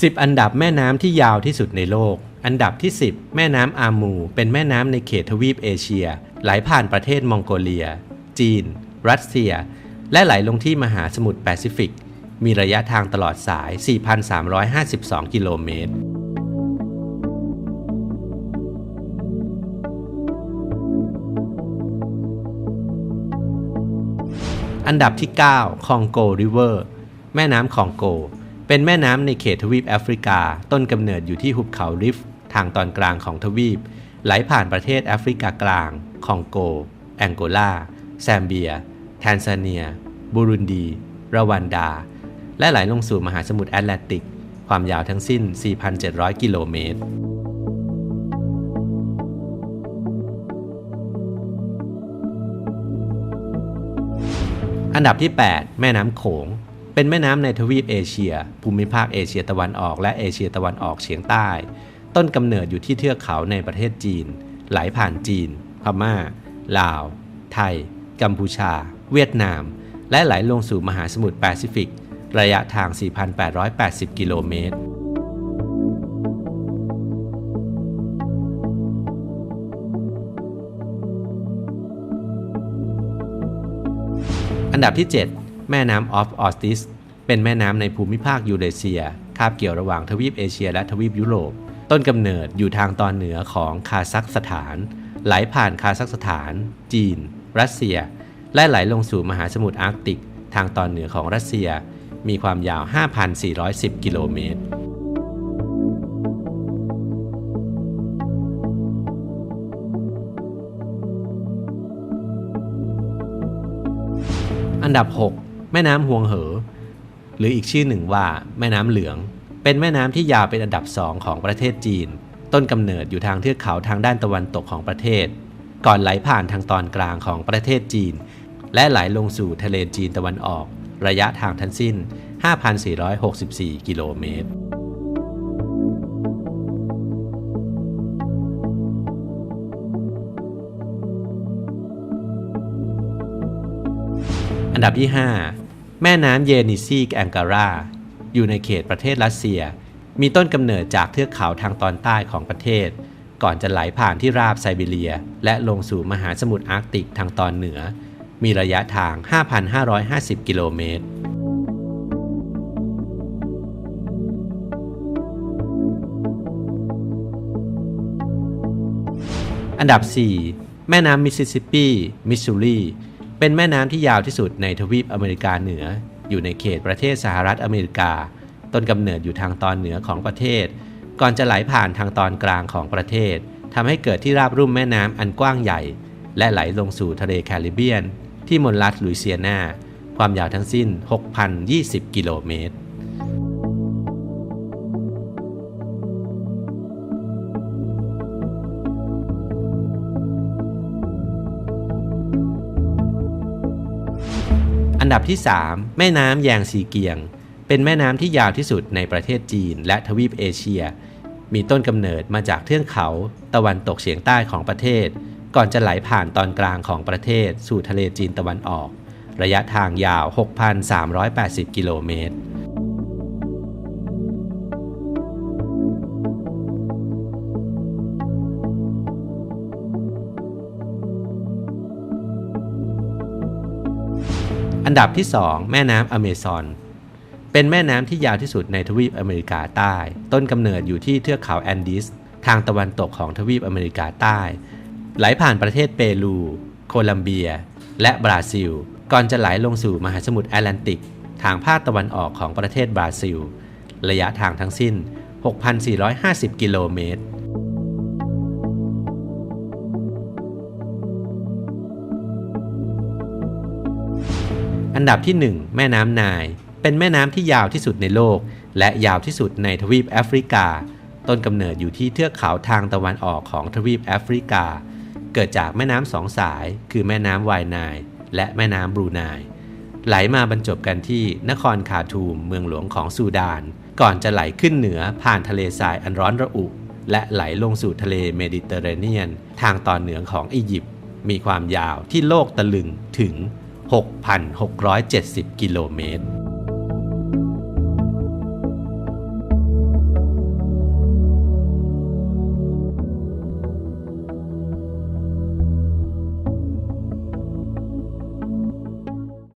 10 อันดับแม่น้ำที่ยาวที่สุดในโลก อันดับที่ 10 แม่น้ำอามู เป็นแม่น้ำในเขตทวีปเอเชีย ไหลผ่านประเทศมองโกเลีย จีน รัสเซีย และไหลลงที่มหาสมุทรแปซิฟิก มีระยะทางตลอดสาย 4,352 กิโลเมตรอันดับที่ 9 คองโกริเวอร์ แม่น้ำคองโก เป็นแม่น้ำในเขตทวีปแอฟริกา ต้นกำเนิดอยู่ที่หุบเขาริฟต์ทางตอนกลางของทวีป ไหลผ่านประเทศแอฟริกากลาง คองโก แองโกลา แซมเบีย แทนซาเนีย บูรุนดี รวันดา และไหลลงสู่มหาสมุทรแอตแลนติก ความยาวทั้งสิ้น 4,700 กิโลเมตรอันดับที่ 8 แม่น้ำโขง เป็นแม่น้ำในทวีปเอเชีย ภูมิภาคเอเชียตะวันออก และเอเชียตะวันออกเฉียงใต้ ต้นกำเนิดอยู่ที่เทือกเขาในประเทศจีน ไหลผ่านจีน พม่า ลาว ไทย กัมพูชา เวียดนาม และไหลลงสู่มหาสมุทรแปซิฟิก ระยะทาง 4,880 กิโลเมตรอันดับที่ 7 แม่น้ำออฟออสติสเป็นแม่น้ำในภูมิภาคยูเรเซีย คาบเกี่ยวระหว่างทวีปเอเชียและทวีปยุโรป ต้นกำเนิดอยู่ทางตอนเหนือของคาซัคสถาน ไหลผ่านคาซัคสถาน จีน รัสเซีย และไหลลงสู่มหาสมุทรอาร์กติก ทางตอนเหนือของรัสเซีย มีความยาว 5,410 กิโลเมตรอันดับ 6 แม่น้ำฮวงเหอ หรืออีกชื่อหนึ่งว่าแม่น้ำเหลือง เป็นแม่น้ำที่ยาวเป็นอันดับสองของประเทศจีน ต้นกำเนิดอยู่ทางเทือกเขาทางด้านตะวันตกของประเทศ ก่อนไหลผ่านทางตอนกลางของประเทศจีน และไหลลงสู่ทะเลจีนตะวันออก ระยะทางทั้งสิ้น 5,464 กิโลเมตรอันดับที่5 แม่น้ำเยนิซีแองการา อยู่ในเขตประเทศรัสเซีย มีต้นกำเนิดจากเทือกเขาทางตอนใต้ของประเทศ ก่อนจะไหลผ่านที่ราบไซบีเรีย และลงสู่มหาสมุทรอาร์กติกทางตอนเหนือ มีระยะทาง 5,550 กิโลเมตรอันดับ 4 แม่น้ำมิสซิสซิปปี มิสซูรี เป็นแม่น้ำที่ยาวที่สุดในทวีปอเมริกาเหนือ อยู่ในเขตประเทศสหรัฐอเมริกา ต้นกำเนิดอยู่ทางตอนเหนือของประเทศ ก่อนจะไหลผ่านทางตอนกลางของประเทศทำให้เกิดที่ราบรุ่มแม่น้ำอันกว้างใหญ่ และไหลลงสู่ทะเลแคริบเบียน ที่มณฑลลุยเซียนา ความยาวทั้งสิ้น 6,020 กิโลเมตร ดับที่ 3 แม่น้ำแยงซีเกียง เป็นแม่น้ำที่ยาวที่สุดในประเทศจีนและทวีปเอเชีย มีต้นกำเนิดมาจากเทือกเขา ตะวันตกเฉียงใต้ของประเทศ ก่อนจะไหลผ่านตอนกลางของประเทศสู่ทะเลจีนตะวันออก ระยะทางยาว 6,380 กิโลเมตร อันดับที่ 2 แม่น้ำอเมซอนเป็นแม่น้ำที่ยาวที่สุดในทวีปอเมริกาใต้ ต้นกำเนิดอยู่ที่เทือกเขาแอนดีสทางตะวันตกของทวีปอเมริกาใต้ ไหลผ่านประเทศเปรู โคลัมเบีย และบราซิล ก่อนจะไหลลงสู่มหาสมุทรแอตแลนติก ทางภาคตะวันออกของประเทศบราซิล ระยะทางทั้งสิ้น 6,450 กิโลเมตร อันดับที่ 1 แม่น้ำนาย เป็นแม่น้ำที่ยาวที่สุดในโลก และยาวที่สุดในทวีปแอฟริกา ต้นกำเนิดอยู่ที่เทือกเขาทางตะวันออกของทวีปแอฟริกา เกิดจากแม่น้ำสองสาย คือแม่น้ำไวน์นล์และแม่น้ำบรูไนไหลมาบรรจบกันที่นครคาทูมเมืองหลวงของซูดาน ก่อนจะไหลขึ้นเหนือผ่านทะเลทรายอันร้อนระอุ และไหลลงสู่ทะเลเมดิเตอร์เรเนียน ทางตอนเหนือของอียิปต์มีความยาวที่โลกตะลึงถึง 6,670 กิโลเมตร